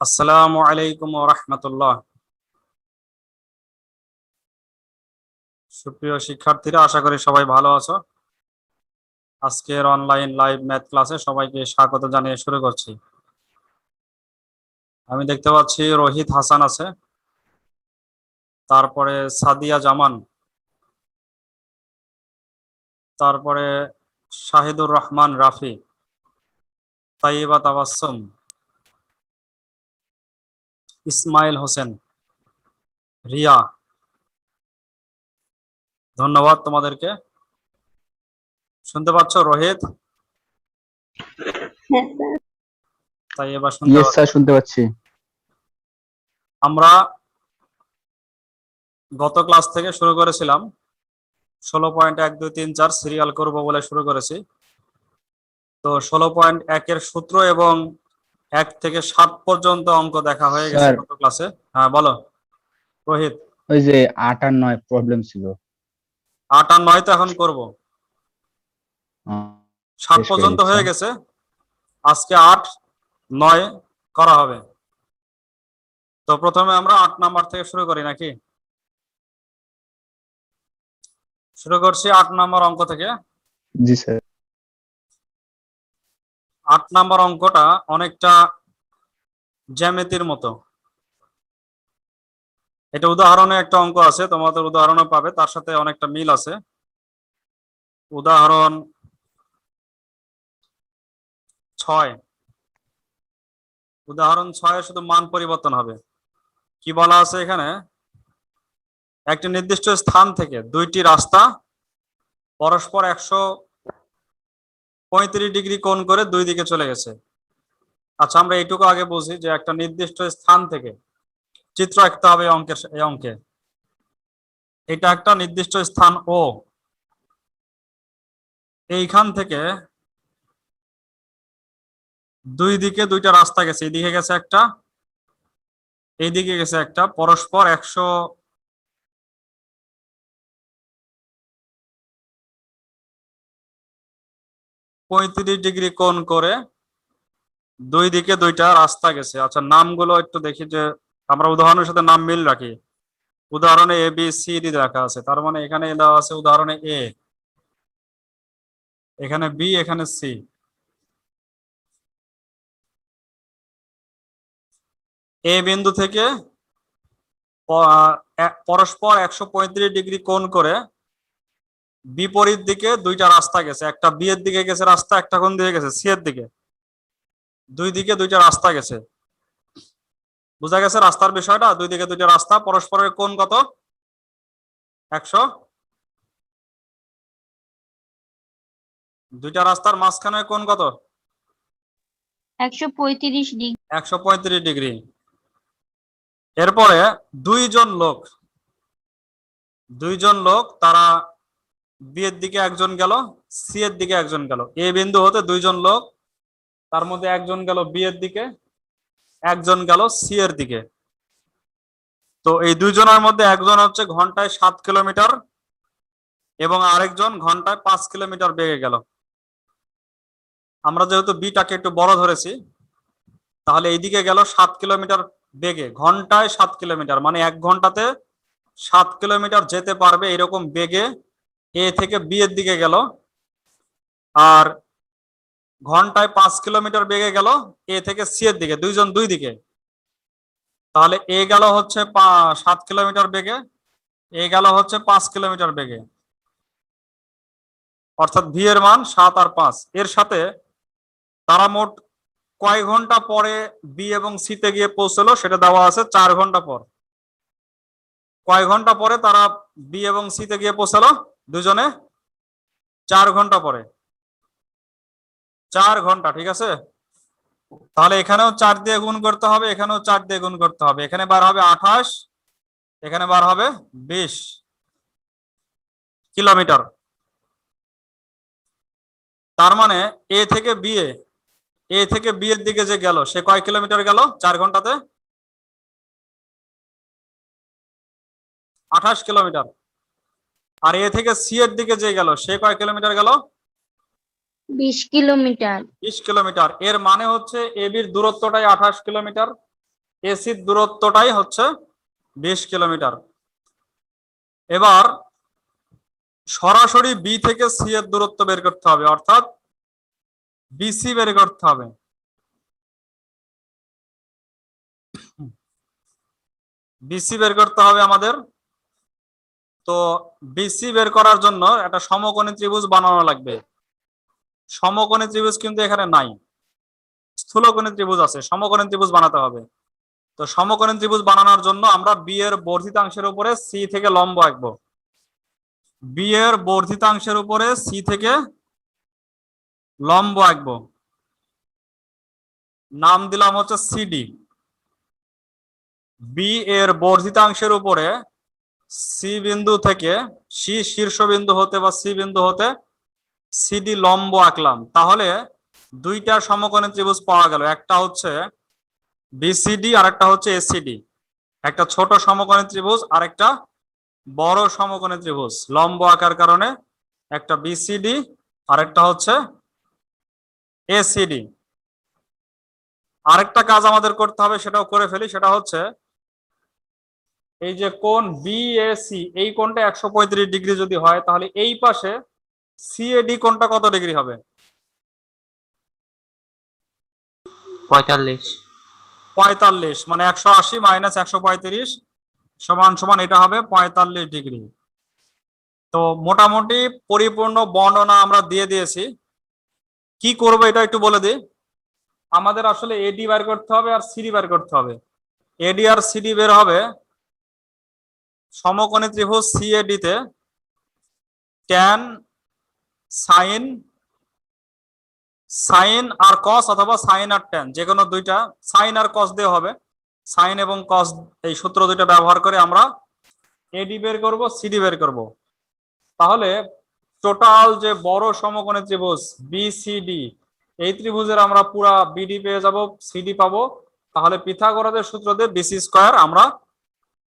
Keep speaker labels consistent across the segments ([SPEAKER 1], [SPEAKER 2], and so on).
[SPEAKER 1] আসসালামু আলাইকুম রহমতুল্লাহ। সুপ্রিয় শিক্ষার্থীরা, আশা করি সবাই ভালো আছো। আজকের অনলাইন লাইভ ম্যাথ ক্লাসে সবাইকে স্বাগত জানিয়ে শুরু করছি। আমি দেখতে পাচ্ছি রোহিত হাসান আছে। তারপরে সাদিয়া জামান। তারপরে শাহিদুর রহমান রাফি। তাইবা তাবাসসুম। ইসমাইল হোসেন রিয়া। ধন্যবাদ তোমাদেরকে। শুনতে পাচ্ছ রোহিত?
[SPEAKER 2] হ্যাঁ
[SPEAKER 1] তাই এবার শুনতে পাচ্ছি। আমরা গত ক্লাস থেকে শুরু করেছিলাম। ষোলো পয়েন্ট এক দুই তিন চার সিরিয়াল করব বলে শুরু করেছি। তো ষোলো পয়েন্ট একের সূত্র এবং এক থেকে সাত পর্যন্ত অঙ্ক দেখা হয়ে গেছে। গত ক্লাসে হ্যাঁ বলো। রোহিত।
[SPEAKER 3] ওই যে আট আর নয় প্রবলেম ছিল।
[SPEAKER 1] আট আর নয় তো এখন করব। সাত পর্যন্ত। হয়ে গেছে। আজকে আট নয় করা হবে। তো প্রথমে আমরা আট নাম্বার থেকে শুরু করি নাকি? শুরু করছি আট নাম্বার অঙ্ক থেকে।
[SPEAKER 3] জি স্যার।
[SPEAKER 1] আট নাম্বার অঙ্কটা অনেকটা জ্যামিতির মতো। এটা উদাহরণে একটা অঙ্ক আছে, তোমাদের উদাহরণও পাবে, তার সাথে অনেকটা মিল আছে। উদাহরণ ছয়। উদাহরণ ছয়ে শুধু মান পরিবর্তন হবে। কি বলা আছে এখানে? একটি নির্দিষ্ট স্থান থেকে দুইটি রাস্তা, পরস্পর একশো পঁয়ত্রিশ ডিগ্রি কোণ করে দুই দিকে চলে গেছে। আচ্ছা আমরা এইটুকু আগে বুঝি যে একটা নির্দিষ্ট স্থান থেকে চিত্র আঁকতে হবে অঙ্কের এই অঙ্কে। এটা একটা নির্দিষ্ট স্থান ও। এইখান থেকে দুই দিকে দুইটা রাস্তা গেছে। এইদিকে গেছে একটা, এইদিকে গেছে একটা, পরস্পর একশো পঁয়ত্রিশ ডিগ্রি কোণ করে দুই দিকে দুইটা রাস্তা গেছে। আচ্ছা নামগুলো একটু দেখি যে আমরা উদাহরণের সাথে নাম মিল রাখি। উদাহরণে এ বি সি ডি দেখা আছে। তার মানে এখানে দেওয়া আছে উদাহরণে এ এখানে বি এখানে সি এ বিন্দু থেকে পরস্পর একশো পঁয়ত্রিশ ডিগ্রি কোণ করে বিপরীত দিকে দুইটা রাস্তা গেছে। একটা বি এর দিকে গেছে রাস্তা একটা কোন দিকে গেছে? সি এর দিকে। দুই দিকে দুইটা রাস্তা গেছে। বুঝা গেছে রাস্তার বিষয়টা? দুই দিকে দুইটা রাস্তা পরস্পরের কোন কত? একশো। দুইটা রাস্তার মাঝখানে কোন কত?
[SPEAKER 2] একশো পঁয়ত্রিশ ডিগ্রি।
[SPEAKER 1] একশো পঁয়ত্রিশ ডিগ্রি। এরপরে দুইজন লোক দুইজন লোক তারা বি এর দিকে একজন গেল, সি এর দিকে একজন গেল। এ বিন্দু হতে দুইজন লোক, তার মধ্যে একজন গেল বি এর দিকে, একজন গেল সি এর দিকে। তো এই দুইজনের মধ্যে একজন হচ্ছে ঘন্টায় সাত কিলোমিটার এবং আরেকজন ঘন্টায় পাঁচ কিলোমিটার বেগে গেল। আমরা যেহেতু বিটাকে একটু বড় ধরেছি, তাহলে এইদিকে গেল সাত কিলোমিটার বেগে, ঘন্টায় সাত কিলোমিটার মানে এক ঘন্টাতে সাত কিলোমিটার যেতে পারবে এরকম বেগে এ থেকে বি এর দিকে গেল। আর ঘন্টায় পাঁচ কিলোমিটার বেগে গেল এ থেকে সি এর দিকে, দুইজন দুই দিকে। তাহলে এ গেল হচ্ছে সাত কিলোমিটার বেগে, এ গেল হচ্ছে পাঁচ কিলোমিটার বেগে। অর্থাৎ ভি এর মান সাত আর পাঁচ। এর সাথে তারা মোট কয় ঘণ্টা পরে বি এবং সি তে গিয়ে পৌঁছলো সেটা দেওয়া আছে চার ঘণ্টা পর। কয় ঘণ্টা পরে তারা বি এবং সি তে গিয়ে পৌঁছালো? দুজনে চার ঘণ্টা পরে। চার ঘণ্টা, ঠিক আছে? তাহলে এখানেও চার দিয়ে গুণ করতে হবে, এখানেও চার দিয়ে গুণ করতে হবে। এখানে বার হবে আঠাশ, এখানে বার হবে বিশ কিলোমিটার। তার মানে এ থেকে বি এ থেকে বি এর দিকে যে গেল, সে কয় কিলোমিটার গেল? চার ঘন্টাতে? আঠাশ কিলোমিটার। আর এ থেকে সি এর দিকে যে গেল সে কয় কিলোমিটার গেল?
[SPEAKER 2] বিশ কিলোমিটার।
[SPEAKER 1] বিশ কিলোমিটার। এর মানে হচ্ছে এ বির দূরত্বটাই আঠাশ কিলোমিটার এসির দূরত্বটাই হচ্ছে বিশ কিলোমিটার। এবার সরাসরি বি থেকে সি এর দূরত্ব বের করতে হবে অর্থাৎ বিসি বের করতে হবে। বিসি বের করতে হবে আমাদের তো বিসি বের করার জন্য একটা সমকোণী ত্রিভুজ বানানো লাগবে। সমকোণী ত্রিভুজ কিন্তু এখানে নাই। স্থূলকোণী ত্রিভুজ আছে, সমকোণী ত্রিভুজ বানাতে হবে। তো সমকোণী ত্রিভুজ বানানোর জন্য আমরা বি এর বর্ধিতাংশের উপরে সি থেকে লম্ব আঁকবো। বি এর বর্ধিতাংশের উপরে সি থেকে লম্ব আঁকবো। নাম দিলাম হচ্ছে সিডি বি এর বর্ধিতাংশের উপরে সি বিন্দু থেকে, সি শীর্ষবিন্দু হতে বা সি বিন্দু হতে সিডি লম্ব আঁকলাম। তাহলে দুইটা সমকোণী ত্রিভুজ পাওয়া গেল। একটা হচ্ছে বিসিডি আর একটা হচ্ছে এসিডি একটা ছোট সমকোণী ত্রিভুজ আর একটা বড় সমকোণী ত্রিভুজ। লম্ব আঁকার কারণে একটা বিসিডি আর একটা হচ্ছে এসিডি আরেকটা কাজ আমাদের করতে হবে, সেটাও করে ফেলি। সেটা হচ্ছে এই যে কোণ বিএসি এই কোনটা একশো পঁয়ত্রিশ ডিগ্রি যদি হয় তাহলে এই পাশে সিএডি কোনটা কত ডিগ্রি হবে?
[SPEAKER 4] পঁয়তাল্লিশ।
[SPEAKER 1] পঁয়তাল্লিশ মানে একশো আশি মাইনাস একশো পঁয়ত্রিশ সমান সমান এটা হবে পঁয়তাল্লিশ ডিগ্রি। তো মোটামুটি পরিপূর্ণ বর্ণনা আমরা দিয়ে দিয়েছি। কি করব এটা একটু বলে দিই। আমাদের আসলে এডি বের করতে হবে আর সিডি বের করতে হবে। এডি আর সিডি বের হবে সমকোণী ত্রিভুজ সিএডি তে ট্যান সাইন সাইন আর কস অথবা সাইন আর ট্যান যে কোনো দুইটা সাইন আর কস দিয়ে হবে। সাইন এবং কস এই সূত্র দুইটা ব্যবহার করে আমরা এডি বের করব সিডি বের করব। তাহলে টোটাল যে বড় সমকোণী ত্রিভুজ বিসিডি এই ত্রিভুজের আমরা পুরা বিডি পেয়ে যাব সিডি পাবো। তাহলে পিথাগোরাসের সূত্র দিয়ে বিসি স্কয়ার আমরা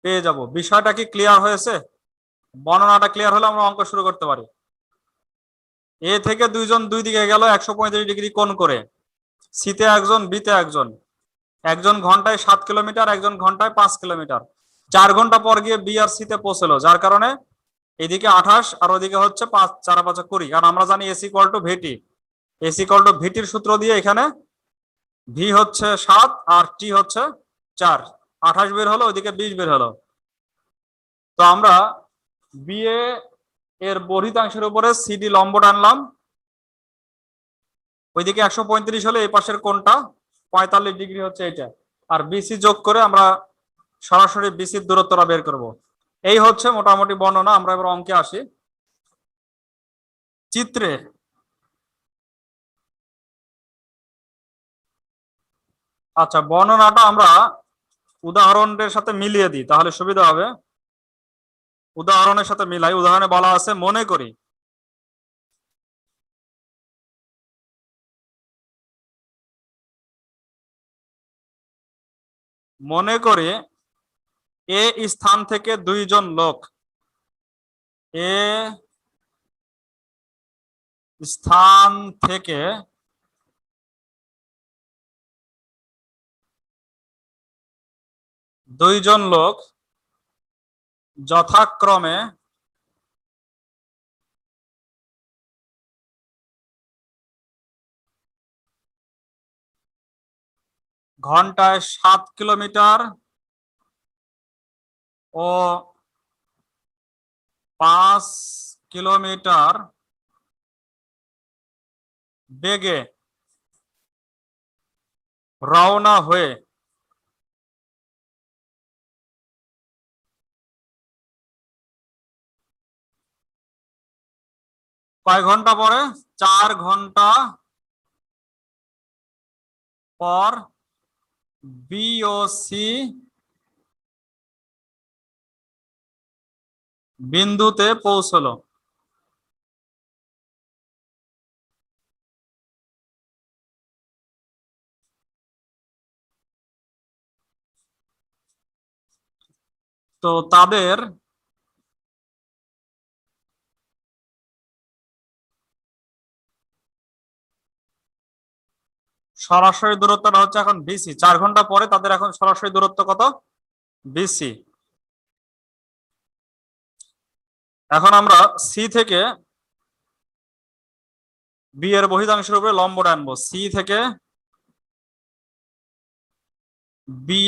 [SPEAKER 1] পেয়ে যাব। বিষয়টা কি ক্লিয়ার হয়েছে? বর্ণনাটা ক্লিয়ার হলে আমরা অঙ্ক শুরু করতে পারি। এ থেকে দুইজন দুই দিকে গেল, একশো পঁয়ত্রিশ ডিগ্রি কোণ করে। সিতে একজন বিতে একজন। একজন ঘন্টায় সাত কিলোমিটার, একজন ঘন্টায় পাঁচ কিলোমিটার। চার ঘণ্টা পর গিয়ে বি আর সিতে পৌঁছলো, যার কারণে এদিকে আঠাশ আর ওদিকে হচ্ছে পাঁচ, চার, পাঁচা, কুড়ি। কারণ আমরা জানি AC equal to VT AC equal to ভিটির সূত্র দিয়ে এখানে ভি হচ্ছে সাত আর টি হচ্ছে চার। আঠাশ বের হলো, ওইদিকে বিশ বের হলো। তো আমরা বিএ এর বর্ধিতাংশের উপরে সিডি লম্ব টানলাম ওইদিকে একশো পঁয়ত্রিশ হলে এই পাশের কোনটা পঁয়তাল্লিশ ডিগ্রি হচ্ছে এটা আর বিসি যোগ করে আমরা সরাসরি বিসির দূরত্বটা বের করব। এই হচ্ছে মোটামুটি বর্ণনা, আমরা এবার অঙ্কে আসি। চিত্রে আচ্ছা বর্ণনাটা আমরা উদাহরণের সাথে মিলিয়ে দিই, তাহলে সুবিধা হবে। উদাহরণের সাথে মিলাই, উদাহরণে বলা আছে, মনে করি। মনে করে, এ স্থান থেকে দুইজন লোক। এ স্থান থেকে দুইজন লোক যথাক্রমে ঘন্টায় সাত কিলোমিটার ও পাঁচ কিলোমিটার বেগে রওনা হয়ে কয় ঘণ্টা পরে? চার ঘণ্টা পর বিওসি বিন্দুতে পৌঁছলো। তো তাদের সরাসরি দূরত্বটা হচ্ছে এখন বিসি চার ঘণ্টা পরে তাদের এখন সরাসরি দূরত্ব কত? বিসি এখন আমরা সি থেকে বি এর বহিদাংশের উপরে লম্বটা আনব। সি থেকে বি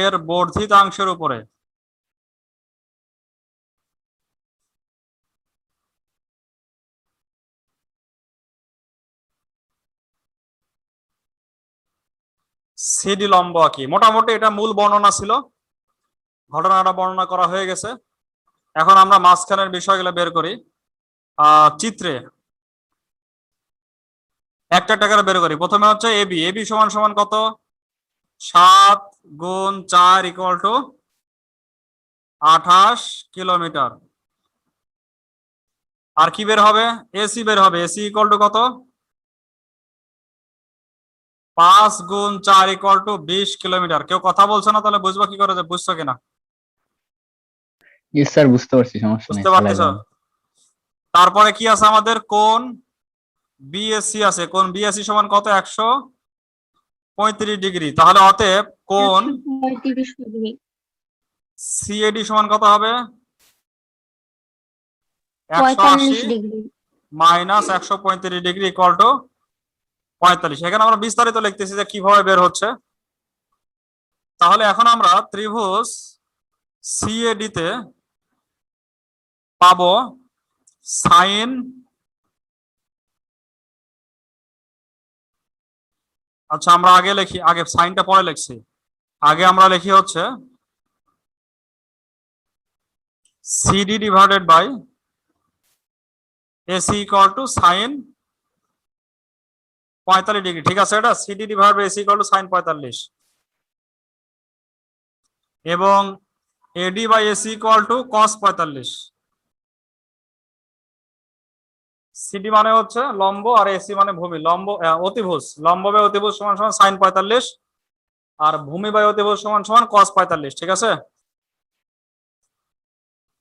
[SPEAKER 1] এর বর্ধিতাংশের উপরে। সিডি লম্ব আঁকি মোটামুটি এটা মূল বর্ণনা ছিল। ঘটনাটা বর্ণনা করা হয়ে গেছে। এখন আমরা মাঝখানের বিষয়গুলো বের করি। চিত্রে। একটা একটা করে বের করি। প্রথমে হচ্ছে এবি এবি সমান সমান কত? সাত গুণ চার ইকুয়াল টু আঠাশ কিলোমিটার। আর কি বের হবে? এসি বের হবে। এসি ইকুয়াল টু কত? পাঁচ গুণ চার ইকুয়াল টু বিশ কিলোমিটার কেউ কথা বলছে না তাহলে বুঝব কি করে যে বুঝছ কিনা।
[SPEAKER 3] ইস স্যার বুঝতে পারছি সমস্যা
[SPEAKER 1] বুঝতে
[SPEAKER 3] যান।
[SPEAKER 1] তারপরে কি আছে আমাদের? কোন বিএসসি আছে। কোন বিএসসি সমান কত? একশো পঁয়ত্রিশ ডিগ্রি। তাহলে অতএব কোন সিএডি সমান কত হবে? একশো আশি
[SPEAKER 2] ডিগ্রি।
[SPEAKER 1] মাইনাস একশো পঁয়ত্রিশ ডিগ্রি ইকুয়াল টু পঁয়তাল্লিশ। এখানে আমরা বিস্তারিত লিখতেছি যে কীভাবে বের হচ্ছে। তাহলে এখন আমরা ত্রিভুজ সিএডি তে পাবো সাইন আচ্ছা আমরা আগে লিখি, আগে সাইনটা পরে লিখছি। আগে আমরা লিখি হচ্ছে CD divided by AC equal to sine পঁয়তাল্লিশ ডিগ্রি ঠিক আছে এটা? CD divide AC equal to sine পঁয়তাল্লিশ। এবং AD by AC equal to cos পঁয়তাল্লিশ। সিডি মানে হচ্ছে লম্ব আর এসি মানে ভূমি। লম্ব অতিভুজ। লম্ব বাই অতিভুজ সমান সমান সাইন পঁয়তাল্লিশ আর ভূমি বাই অতিভুজ সমান সমান কস পঁয়তাল্লিশ, ঠিক আছে?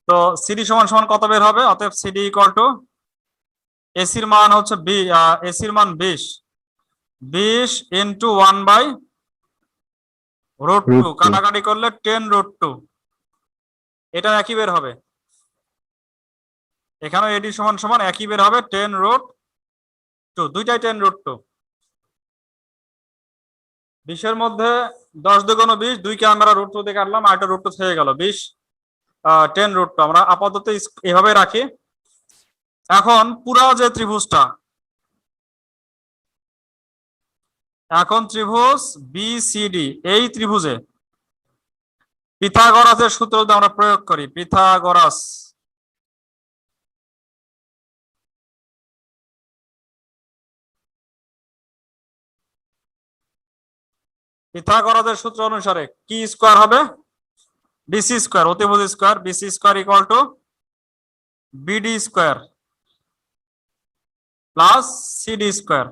[SPEAKER 1] তো সিডি সমান সমান কত বের হবে? অতএব সিডি ইকুয়াল টু এসির মান হচ্ছে বি এসির মান বিশ। বিশ into one by
[SPEAKER 3] Root
[SPEAKER 1] two. কাটাকাটি করলে টেন রুট টু এটা একই বের হবে। এখানেও এডি সমান সমান একই বের হবে টেন রুট টু দুইটাই টেন রুট টু বিশের মধ্যে দশ দুগুণ বিশ দুইকে আমরা রুট টু দিয়ে কাটলাম আর একটা রুট টু থেকে গেল। বিশ টেন রুট টু আমরা আপাতত এভাবে রাখি। এখন পুরা যে ত্রিভুজটা এখন ত্রিভুজ বিসিডি এই ত্রিভুজে পিথাগোরাসের সূত্র যদি আমরা প্রয়োগ করি, পিথাগোরাস। পিথাগোরাসের সূত্র অনুসারে কি স্কোয়ার হবে বিসি স্কোয়ার অতিভুজ square BC square equal to BD square plus CD square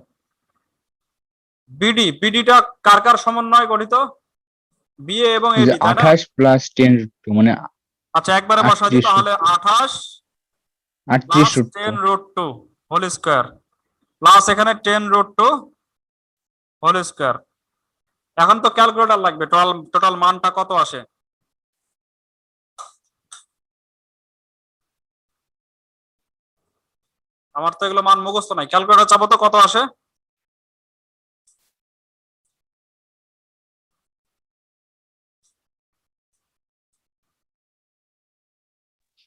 [SPEAKER 1] BD বিডিটা কার কার সমন্বয় গঠিত? বিএ এবং এডি তাই না?
[SPEAKER 3] আঠাশ প্লাস টেন মানে
[SPEAKER 1] আচ্ছা একবারে বসা দিই তাহলে আঠাশ
[SPEAKER 3] আটত্রিশ
[SPEAKER 1] plus ten root two whole square plus এখানে ten root two whole square এখন তো ক্যালকুলেটর লাগবে টোটাল টোটাল মানটা কত আসে? আমার তো এগুলো মান মুখস্থ নাই। ক্যালকুলেটর চাপো তো কত আসে?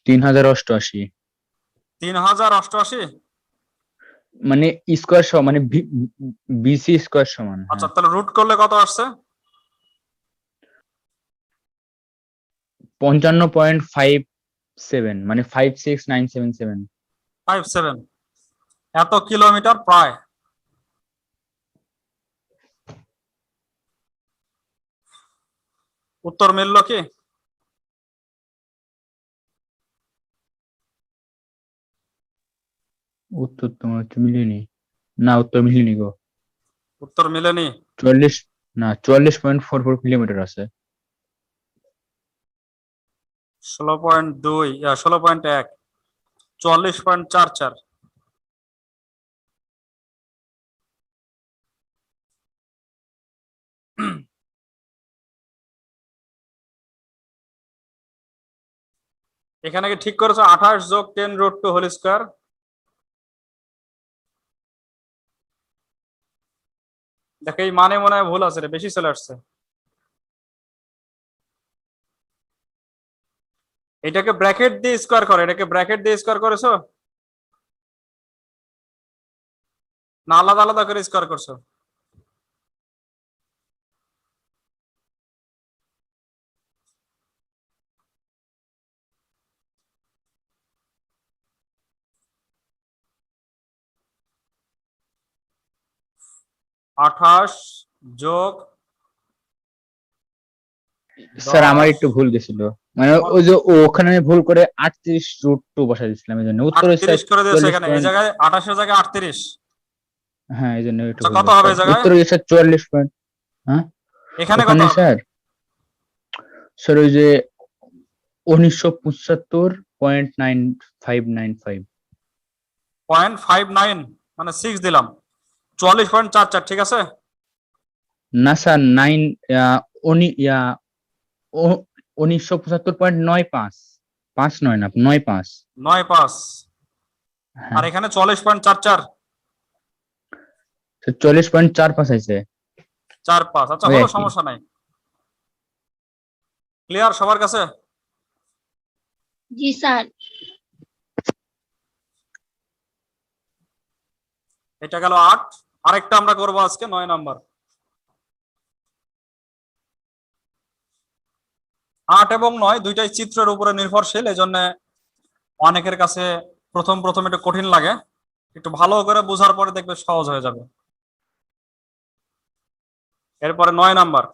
[SPEAKER 3] তিন হাজার অষ্টআশি।
[SPEAKER 1] তিন হাজার অষ্টআশি?
[SPEAKER 3] মানে স্কোয়ার সমান মানে বিসি স্কোয়ার সমান হ্যাঁ।
[SPEAKER 1] আচ্ছা তাহলে রুট করলে কত আসছে?
[SPEAKER 3] পঞ্চান্ন পয়েন্ট ফাইভ সেভেন মানে five six nine seven seven
[SPEAKER 1] five seven এত কিলোমিটার প্রায়। উত্তর মিলল কি?
[SPEAKER 3] উত্তর তোমার হচ্ছে মিলেনি না উত্তর মিলেনি গো।
[SPEAKER 1] উত্তর মিলেনি
[SPEAKER 3] চল্লিশ না চুয়াল্লিশ পয়েন্ট ফোর ফোর কিলোমিটার আছে।
[SPEAKER 1] ষোলো পয়েন্ট দুই ষোলো পয়েন্ট এক চুয়াল্লিশ পয়েন্ট চার চার। এখানে কি ঠিক করেছ? আঠাশ যোগ ten root two whole square দেখো, এই মানে মনে হয় ভুল আছে রে, বেশি চলে আসছে। এটাকে ব্র্যাকেট দিয়ে স্কোয়ার করে, এটাকে ব্র্যাকেট দিয়ে স্কোয়ার করেছ? না, আলাদা আলাদা করে স্কোয়ার করছ। আঠাশ যোগ
[SPEAKER 3] স্যার আমার একটু ভুল গেছিল। মানে ওই যে ওখানে আমি ভুল করে আটত্রিশ রুট টু বসাই দিয়েছিলাম এই জন্য। উত্তর
[SPEAKER 1] করে দিয়েছ
[SPEAKER 3] 44
[SPEAKER 1] এখানে। এই জায়গায় আঠাশের জায়গায় আটত্রিশ।
[SPEAKER 3] হ্যাঁ এই জন্য একটু
[SPEAKER 1] আচ্ছা, কত হবে জায়গায়?
[SPEAKER 3] উত্তর হচ্ছে চুয়াল্লিশ পয়েন্ট
[SPEAKER 1] এখানে কত
[SPEAKER 3] স্যার? স্যার ওই যে উনিশশো পঁচাত্তর point nine five nine five
[SPEAKER 1] point five nine মানে সিক্স দিলাম। চুয়াল্লিশ পয়েন্ট চার চার ঠিক আছে?
[SPEAKER 3] না স্যার নাইন উনি উনিশশো পঁচাত্তর পয়েন্ট নয় পাঁচ। পাঁচ নয় না নয় পাঁচ।
[SPEAKER 1] নয় পাঁচ।
[SPEAKER 3] হ্যাঁ।
[SPEAKER 1] আর এখানে চল্লিশ পয়েন্ট চার চার।
[SPEAKER 3] চল্লিশ পয়েন্ট চার পাঁচ আছে
[SPEAKER 1] চার পাঁচ। আচ্ছা
[SPEAKER 3] একই।
[SPEAKER 1] সমস্যা নাই। ক্লিয়ার সবার কাছে?
[SPEAKER 2] জি স্যার।
[SPEAKER 1] এটা গেল আট। আরেকটা আমরা করব আজকে, নয় নাম্বার। আট এবং নয় দুইটাই চিত্রের উপরে নির্ভরশীল এই জন্য অনেকের কাছে প্রথম প্রথম একটু কঠিন লাগে। একটু ভালো করে বোঝার পরে দেখবে সহজ হয়ে যাবে। এরপরে নয় নাম্বার।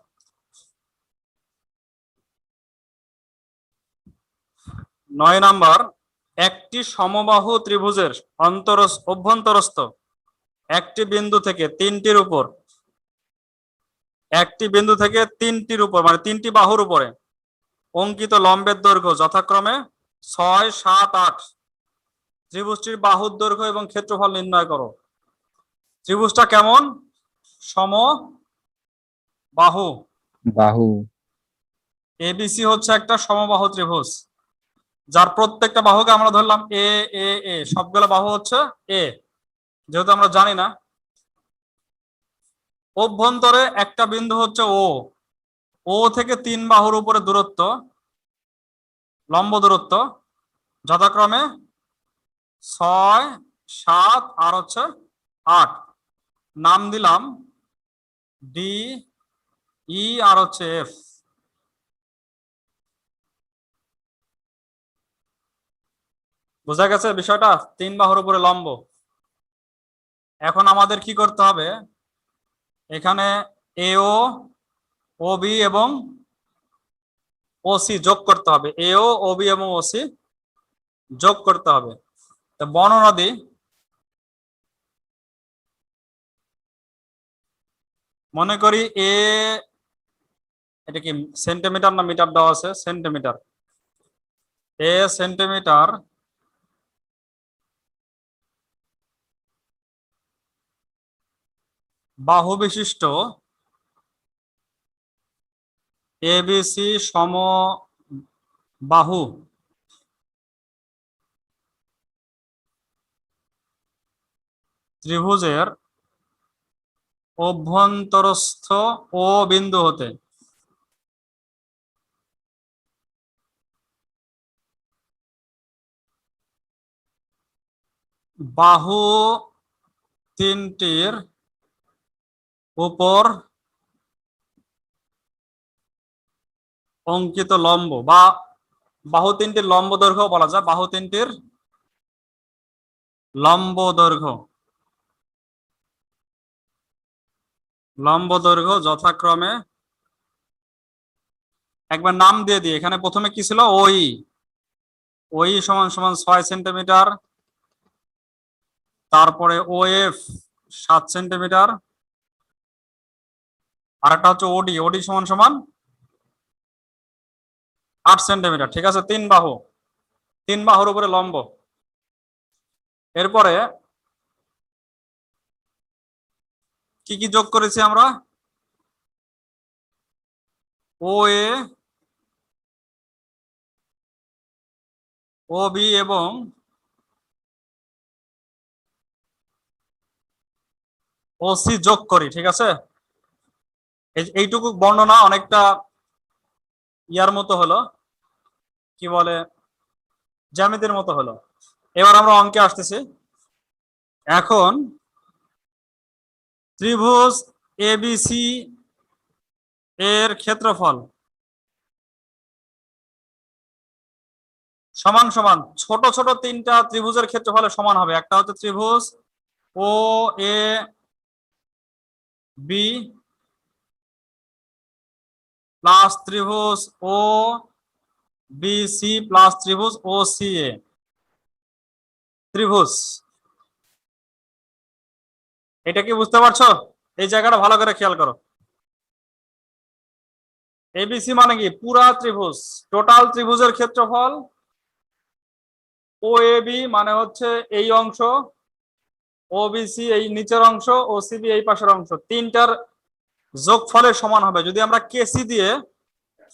[SPEAKER 1] নয় নাম্বার, একটি সমবাহু ত্রিভুজের অন্তর অভ্যন্তরস্থ একটি বিন্দু থেকে তিনটির উপর। একটি বিন্দু থেকে তিনটির উপর মানে তিনটি বাহুর উপরে। অঙ্কিত লম্বের দৈর্ঘ্য যথাক্রমে ছয় সাত আট। ত্রিভুজটির বাহুর দৈর্ঘ্য এবং ক্ষেত্রফল নির্ণয় করো। ত্রিভুজটা কেমন? সম বাহু।
[SPEAKER 3] বাহু।
[SPEAKER 1] এবিসি হচ্ছে একটা সমবাহু ত্রিভুজ। যার প্রত্যেকটা বাহুকে আমরা ধরলাম এ এ এ। সবগুলো বাহু হচ্ছে এ। যেহেতু আমরা জানি না, অভ্যন্তরে একটা বিন্দু হচ্ছে ও ও থেকে তিন বাহুর উপরে দূরত্ব, লম্ব দূরত্ব, যথাক্রমে ছয়, সাত, আর হচ্ছে আট। নাম দিলাম ডি ই আর হচ্ছে এফ বোঝা গেছে বিষয়টা? তিন বাহুর উপরে লম্ব। এখন আমাদের কি করতে হবে? এখানে এও ও বি এবং ওসি যোগ করতে হবে। এও ও বি এবং ওসি যোগ করতে হবে। তো বর্ণনা দিই মনে করি এ এটা কি সেন্টিমিটার না মিটার দেওয়া আছে? সেন্টিমিটার এ সেন্টিমিটার বাহু বিশিষ্ট এবিসি সম বাহু। ত্রিভুজের অভ্যন্তরস্থ ও বিন্দু হতে। বাহু তিনটির উপর অঙ্কিত লম্ব বা বাহু তিনটির লম্ব দৈর্ঘ্য বলা যায়, বাহু তিনটির লম্ব দৈর্ঘ্য। লম্ব দৈর্ঘ্য যথাক্রমে একবার নাম দিয়ে দিই, এখানে প্রথমে কি ছিল? ওই। ওই সমান সমান ছয় সেন্টিমিটার, তারপরে ও এফ সাত সেন্টিমিটার আর একটা হচ্ছে ওডি ওডি সমান সমান আট সেন্টিমিটার ঠিক আছে? তিন বাহু। তিন বাহুর উপরে লম্ব। এরপরে কি কি যোগ করেছি আমরা? ও এ ও বি এবং ও সি যোগ করি, ঠিক আছে? এইটুকু বর্ণনা অনেকটা ইয়ার মতো হলো, কি বলে, জ্যামিতির মতো হলো। এবার আমরা অঙ্কে আসতেছি। এখন ত্রিভুজ এবিসি এর ক্ষেত্রফল সমান সমান, ছোট ছোট তিনটা ত্রিভুজের ক্ষেত্রফলে সমান হবে। একটা হচ্ছে ত্রিভুজ ও এ বি প্লাস ত্রিভুজ ও বি সি প্লাস ত্রিভুজ ও সি এ ত্রিভুজ। এটা কি বুঝতে পারছ? এই জায়গাটা ভালো করে খেয়াল করো। এবিসি মানে কি? পুরা ত্রিভুজ। টোটাল ত্রিভুজের ক্ষেত্রফল ও এ বি মানে হচ্ছে এই অংশ ও বিসি এই নিচের অংশ ও সিবি এই পাশের অংশ। তিনটার যোগফলের সমান হবে। যদি আমরা কেসি দিয়ে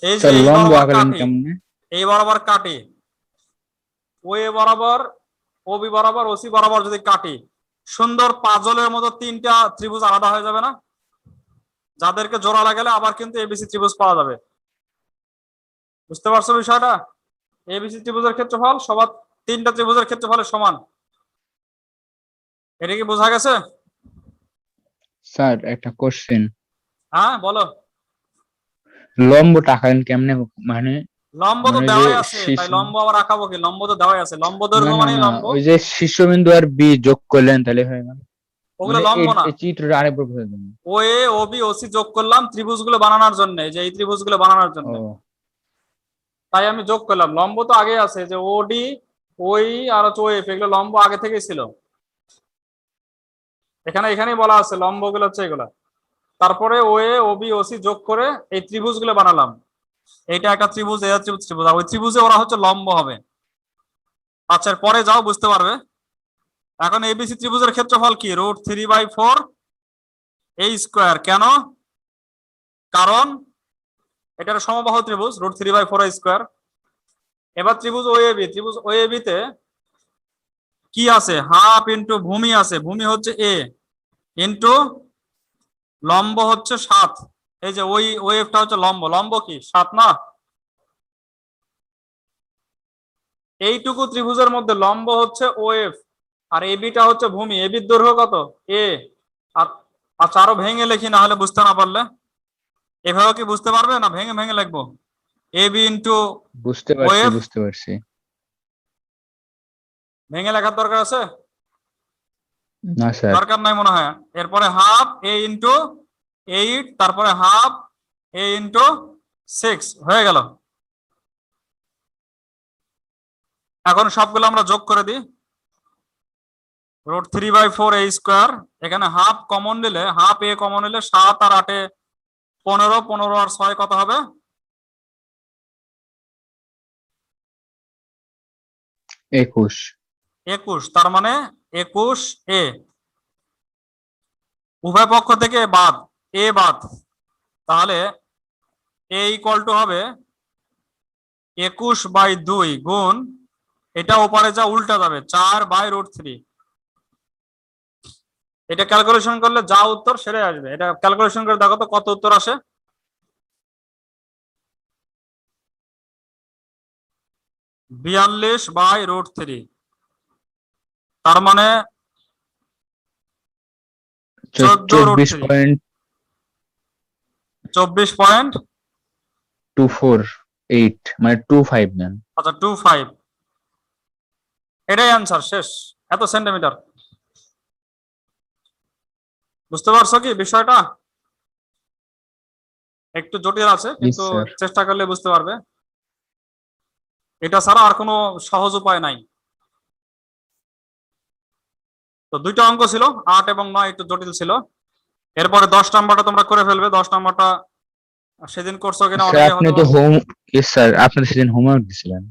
[SPEAKER 1] এই যে এই বরাবর কাটি, ও এ বরাবর ও বি বরাবর ও সি বরাবর যদি কাটি সুন্দর পাজলের মতো তিনটা ত্রিভুজ আলাদা হয়ে যাবে না? যাদেরকে জোড়া লাগালে আবার কিন্তু এবিসি ত্রিভুজ পাওয়া যাবে। বুঝতে পারছ বিষয়টা? এবিসি ত্রিভুজের ক্ষেত্রফল সবার তিনটা ত্রিভুজের ক্ষেত্রফলের সমান। এটা কি বোঝা গেছে?
[SPEAKER 3] স্যার একটা কোশ্চেন
[SPEAKER 1] হ্যাঁ বলো।
[SPEAKER 3] লম্ব টাকালেন কেমনে মানে
[SPEAKER 1] লম্ব তো
[SPEAKER 3] মানে
[SPEAKER 1] দেওয়াই আছে তাই লম্ব আবার আঁকাবো কি? লম্ব তো দেওয়াই আছে লম্ব দৈর্ঘ্য মানে লম্ব।
[SPEAKER 3] ওই যে শীর্ষবিন্দু আর বি যোগ করলেন তাহলে হয়ে গেল।
[SPEAKER 1] ওগুলো
[SPEAKER 3] মানে
[SPEAKER 1] লম্ব না।
[SPEAKER 3] এই চিত্রটা আরেকবার বুঝে দেবেন
[SPEAKER 1] ও এ ও বি ও সি যোগ করলাম ত্রিভুজগুলো বানানোর জন্য যে এই ত্রিভুজগুলো বানানোর জন্য। তাই আমি যোগ করলাম। লম্ব তো আগে আছে যে ওডি ওই আর হচ্ছে ওএফ এগুলো লম্ব আগে থেকেই ছিল। এখানে এখানেই বলা আছে লম্বগুলো হচ্ছে এগুলা। তারপরে ও এ ও বি ও সি যোগ করে এই ত্রিভুজগুলো বানালাম। এইটা একটা ত্রিভুজ এটা ত্রিভুজ ত্রিভুজ। ওই ত্রিভুজে ওরা হচ্ছে লম্ব হবে। আচ্ছা পরে যাও, বুঝতে পারবে? এখন এবিসি ত্রিভুজের ক্ষেত্রফল কি? রুট থ্রি বাই ফোর এই স্কোয়ার কেন? কারণ এটার সমবাহু ত্রিভুজ root three by four square এবার ত্রিভুজ ওএবি ত্রিভুজ ওএবি তে কি আছে? হাফ ইন্টু ভূমি আছে। ভূমি হচ্ছে এ ইন্টু লম্ব হচ্ছে সাত। এই যে ওই ওয়েভটা হচ্ছে লম্ব। লম্ব কি? সাত না? এইটুকু ত্রিভুজের মধ্যে লম্ব হচ্ছে ওএফ আর এবিটা হচ্ছে ভূমি। এবির দৈর্ঘ্য কত? এ। আর আচ্ছা আরও ভেঙে লিখি না হলে বুঝতে না পারলে। এভাবে কি বুঝতে পারবে না ভেঙে ভেঙে লিখব? এ বি ইন্টু
[SPEAKER 3] বুঝতে পারছি বুঝতে পারছি।
[SPEAKER 1] ভেঙে লেখার দরকার আছে?
[SPEAKER 3] না স্যার।
[SPEAKER 1] দরকার নাই মনে হয়। এরপরে হাফ এ ইন্টু এইট তারপরে হাফ এ ইন্টু সিক্স হয়ে গেল। এখন সবগুলো আমরা যোগ করে দিই। Root three by four a square এখানে হাফ কমন নিলে হাফ এ কমন নিলে সাত আর আটে পনেরো পনেরো আর ছয় কত হবে?
[SPEAKER 3] একুশ।
[SPEAKER 1] একুশ তার মানে একুশ এ। উভয় পক্ষ থেকে বাদ, এ বাদ। তাহলে এ ইকুয়াল টু হবে একুশ বাই দুই গুণ, এটা ওপারে যা উল্টা যাবে, চার বাই রুট থ্রি এটা ক্যালকুলেশন করলে যা উত্তর সেটাই আসবে। এটা ক্যালকুলেশন করে দেখো তো কত উত্তর আসে। বিয়াল্লিশ বাই রুট থ্রি তার মানে
[SPEAKER 3] চব্বিশ পয়েন্ট
[SPEAKER 1] চব্বিশ পয়েন্ট?
[SPEAKER 3] টু ফোর এইট মানে টু ফাইভ নেন
[SPEAKER 1] আচ্ছা টু ফাইভ। এটাই অ্যান্সার শেষ। এত সেন্টিমিটার বুঝতে পারছ কি বিষয়টা? একটু জটিল আছে কিন্তু চেষ্টা করলে বুঝতে পারবে। এটা ছাড়া আর কোনো সহজ উপায় নাই। তো দুইটা অঙ্ক ছিল আট এবং নয় একটু জটিল ছিল। এরপরে দশ নাম্বারটা তোমরা করে ফেলবে। দশ নাম্বারটা সেদিন করছ কিনা
[SPEAKER 3] আপনি তো হোম ইয়েস স্যার আপনি সেদিন হোমওয়ার্ক দিছিলেন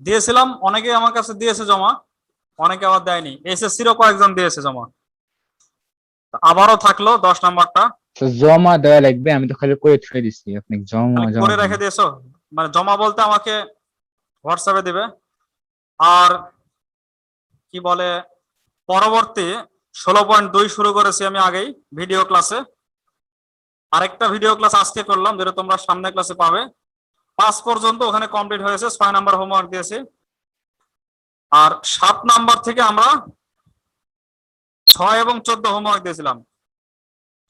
[SPEAKER 1] দিয়েছিলাম অনেকে আমার কাছে দিয়েছে জমা অনেকে আবার দেয়নি। এসএসসিরও কয়েকজন দিয়েছে জমা। আবারও থাকল দশ নাম্বারটা।
[SPEAKER 3] জমা দেওয়া লাগবে আমি তো খালি করে ছুঁয়ে দিচ্ছি। আপনি জমা
[SPEAKER 1] খালি
[SPEAKER 3] জমা
[SPEAKER 1] করে রেখে দিয়েছ? মানে জমা বলতে আমাকে হোয়াটসঅ্যাপে দিবে। আর কি বলে পরবর্তী ষোলো পয়েন্ট দুই শুরু করেছি আমি আগেই ভিডিও ক্লাসে। আরেকটা ভিডিও ক্লাস আজকে করলাম, যেটা তোমরা সামনে ক্লাসে পাবে। পাঁচ পর্যন্ত ওখানে কমপ্লিট হয়েছে, ছয় নাম্বার হোমওয়ার্ক দিয়েছি। আর সাত নাম্বার থেকে আমরা ছয় এবং চোদ্দ হোমওয়ার্ক দিয়েছিলাম।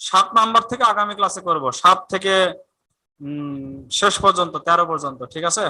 [SPEAKER 1] সাত নাম্বার থেকে আগামী ক্লাসে করব, সাত থেকে শেষ পর্যন্ত, তেরো পর্যন্ত, ঠিক আছে?